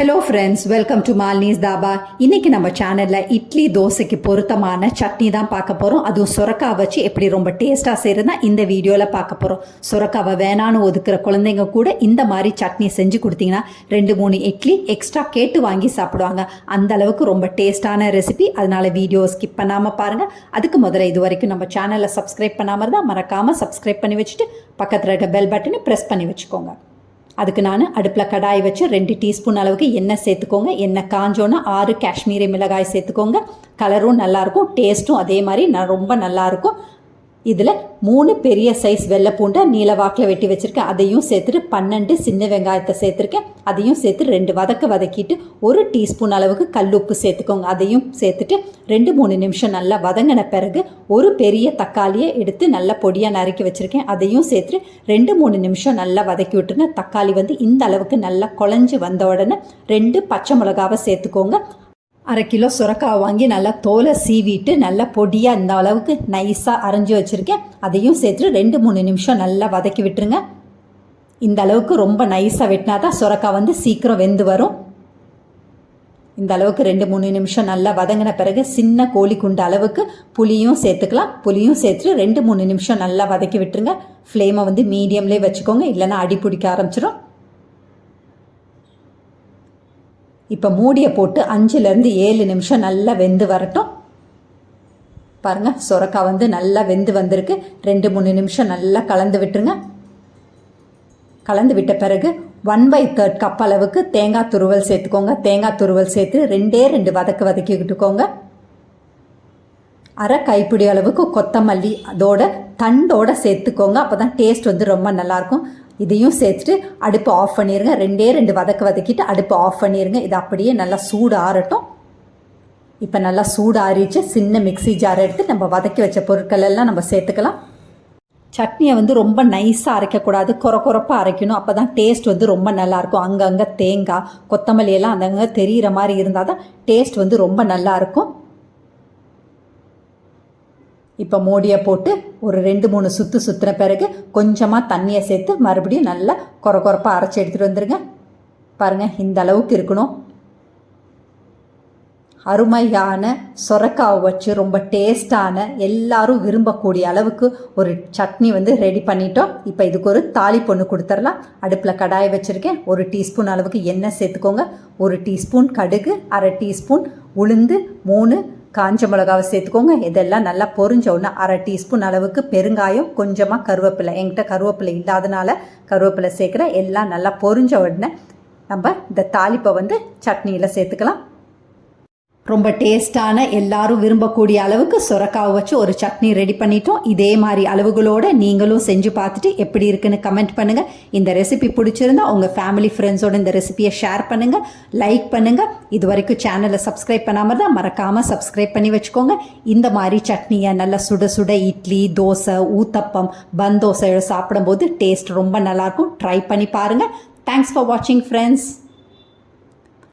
Hello friends welcome to Malini's Dhaba இன்னைக்கு நம்ம சேனலில் இட்லி தோசைக்கு பொருத்தமான சட்னி தான் பார்க்க போகிறோம் அதுவும் சுரக்காய் வச்சு எப்படி ரொம்ப டேஸ்ட்டாக செய்கிறதுனா இந்த வீடியோவில் பார்க்க போகிறோம் சுரக்காவை வேணான்னு ஒதுக்குற குழந்தைங்க கூட இந்த மாதிரி சட்னி செஞ்சு கொடுத்தீங்கன்னா ரெண்டு மூணு இட்லி எக்ஸ்ட்ரா கேட்டு வாங்கி சாப்பிடுவாங்க. அந்த அளவுக்கு ரொம்ப டேஸ்டான ரெசிபி அதனால வீடியோ ஸ்கிப் பண்ணாமல் பாருங்கள் அதுக்கு முதல்ல இது வரைக்கும் நம்ம சேனலை சப்ஸ்கிரைப் பண்ணாமல் இருந்தால் மறக்காமல் சப்ஸ்கிரைப் பண்ணி வச்சுட்டு பக்கத்தில் இருக்க பெல் பட்டனை ப்ரெஸ் பண்ணி வச்சுக்கோங்க. அதுக்கு நான் அடுப்பில் கடாய் வச்சு ரெண்டு டீஸ்பூன் அளவுக்கு எண்ணெய் சேர்த்துக்கோங்க. எண்ணெய் காஞ்சோன்னா ஆறு காஷ்மீரி மிளகாய் சேர்த்துக்கோங்க. கலரும் நல்லாயிருக்கும் டேஸ்ட்டும் அதே மாதிரி நான் ரொம்ப நல்லாயிருக்கும் இதில் மூணு பெரிய சைஸ் வெள்ளை பூண்டை நீல வாக்கில் வெட்டி வச்சுருக்கேன். அதையும் சேர்த்துட்டு பன்னெண்டு சின்ன வெங்காயத்தை சேர்த்துருக்கேன். அதையும் சேர்த்து ரெண்டு வதக்க வதக்கிட்டு ஒரு டீஸ்பூன் அளவுக்கு கல்லுப்பு சேர்த்துக்கோங்க. அதையும் சேர்த்துட்டு ரெண்டு மூணு நிமிஷம் நல்லா வதங்கின பிறகு ஒரு பெரிய தக்காளியை எடுத்து நல்லா பொடியாக நறுக்கி வச்சுருக்கேன். அதையும் சேர்த்துட்டு ரெண்டு மூணு நிமிஷம் நல்லா வதக்கி விட்டுருங்க. தக்காளி வந்து இந்த அளவுக்கு நல்லா குழஞ்சி வந்த உடனே ரெண்டு பச்சை மிளகாவை சேர்த்துக்கோங்க. அரை கிலோ சுரக்காய் வாங்கி நல்லா தோலை சீவிட்டு நல்லா பொடியாக இந்த அளவுக்கு நைஸாக அரைஞ்சி வச்சுருக்கேன். அதையும் சேர்த்துட்டு ரெண்டு மூணு நிமிஷம் நல்லா வதக்கி விட்டுருங்க. இந்த அளவுக்கு ரொம்ப நைஸாக வெட்டினா தான் சுரக்காய் வந்து சீக்கிரம் வெந்து வரும். இந்த அளவுக்கு ரெண்டு மூணு நிமிஷம் நல்லா வதங்கின பிறகு சின்ன கோழி குண்டு அளவுக்கு புளியும் சேர்த்துக்கலாம். புளியும் சேர்த்துட்டு ரெண்டு மூணு நிமிஷம் நல்லா வதக்கி விட்டுருங்க. ஃப்ளேமை வந்து மீடியம்லேயே வச்சுக்கோங்க. இல்லைன்னா அடி பிடிக்க ஆரம்பிச்சிடும் இப்போ மூடியை போட்டு அஞ்சுலேருந்து ஏழு நிமிஷம் நல்லா வெந்து வரட்டும். பாருங்கள் சுரக்காய் வந்து நல்லா வெந்து வந்திருக்கு. ரெண்டு மூணு நிமிஷம் நல்லா கலந்து விட்டுருங்க. கலந்து விட்ட பிறகு ஒன் பை தேர்ட் கப் அளவுக்கு தேங்காய் துருவல் சேர்த்துக்கோங்க. தேங்காய் துருவல் சேர்த்து ரெண்டே ரெண்டு வதக்கு வதக்கிக்கிட்டுக்கோங்க. அரை கைப்பிடி அளவுக்கு கொத்தமல்லி அதோட தண்டோட சேர்த்துக்கோங்க. அப்போ தான் டேஸ்ட் வந்து ரொம்ப நல்லாயிருக்கும் இதையும் சேர்த்துட்டு அடுப்பு ஆஃப் பண்ணிடுங்க ரெண்டே ரெண்டு வதக்க வதக்கிட்டு அடுப்பு ஆஃப் பண்ணிடுங்க இது அப்படியே நல்லா சூடு ஆறட்டும் இப்போ நல்லா சூடு ஆறிச்சு சின்ன மிக்சி ஜார் எடுத்து நம்ம வதக்கி வச்ச பொருட்கள் எல்லாம் நம்ம சேர்த்துக்கலாம். சட்னியை வந்து ரொம்ப நைஸாக அரைக்கக்கூடாது குறை குறைப்பாக அரைக்கணும். அப்போ தான் டேஸ்ட் வந்து ரொம்ப நல்லாயிருக்கும் அங்கங்கே தேங்காய் கொத்தமல்லி எல்லாம் அங்கங்கே தெரிகிற மாதிரி இருந்தால் தான் டேஸ்ட் வந்து ரொம்ப நல்லாயிருக்கும் இப்போ மூடியை போட்டு ஒரு ரெண்டு மூணு சுற்று சுற்றுன பிறகு கொஞ்சமாக தண்ணியை சேர்த்து மறுபடியும் நல்லா குறை குறப்பாக அரைச்சி எடுத்துகிட்டு வந்துடுங்க பாருங்கள் இந்த அளவுக்கு இருக்கணும். அருமையான சொரக்காவை வச்சு ரொம்ப டேஸ்டான எல்லாரும் விரும்பக்கூடிய அளவுக்கு ஒரு சட்னி வந்து ரெடி பண்ணிட்டோம். இப்போ இதுக்கு ஒரு தாலி பொண்ணு கொடுத்துடலாம். அடுப்பில் கடாயை வச்சுருக்கேன். ஒரு டீஸ்பூன் அளவுக்கு எண்ணெய் சேர்த்துக்கோங்க. ஒரு டீஸ்பூன் கடுகு அரை டீஸ்பூன் உளுந்து மூணு காஞ்ச மிளகாவை சேர்த்துக்கோங்க. இதெல்லாம் நல்லா பொரிஞ்ச உடனே அரை டீஸ்பூன் அளவுக்கு பெருங்காயம் கொஞ்சமாக கருவேப்பிலை. என்கிட்ட கருவேப்பிலை இல்லாதனால கருவேப்பிலை சேர்க்குறேன் எல்லாம் நல்லா பொரிஞ்ச உடனே நம்ம இந்த தாளிப்பை வந்து சட்னியில் சேர்த்துக்கலாம். ரொம்ப டேஸ்டான எல்லாரும் விரும்பக்கூடிய அளவுக்கு சுரக்காவை வச்சு ஒரு சட்னி ரெடி பண்ணிட்டோம். இதே மாதிரி அளவுகளோடு நீங்களும் செஞ்சு பார்த்துட்டு எப்படி இருக்குன்னு கமெண்ட் பண்ணுங்கள் இந்த ரெசிபி பிடிச்சிருந்தா உங்கள் ஃபேமிலி ஃப்ரெண்ட்ஸோட இந்த ரெசிபியை ஷேர் பண்ணுங்கள் லைக் பண்ணுங்கள் இது வரைக்கும் சேனலை சப்ஸ்கிரைப் பண்ணாமல் தான் மறக்காமல் சப்ஸ்கிரைப் பண்ணி வச்சுக்கோங்க. இந்த மாதிரி சட்னியை நல்லா சுட சுட இட்லி தோசை ஊத்தப்பம் பன் சாப்பிடும்போது டேஸ்ட் ரொம்ப நல்லாயிருக்கும் ட்ரை பண்ணி பாருங்கள் தேங்க்ஸ் ஃபார் வாட்சிங் ஃப்ரெண்ட்ஸ்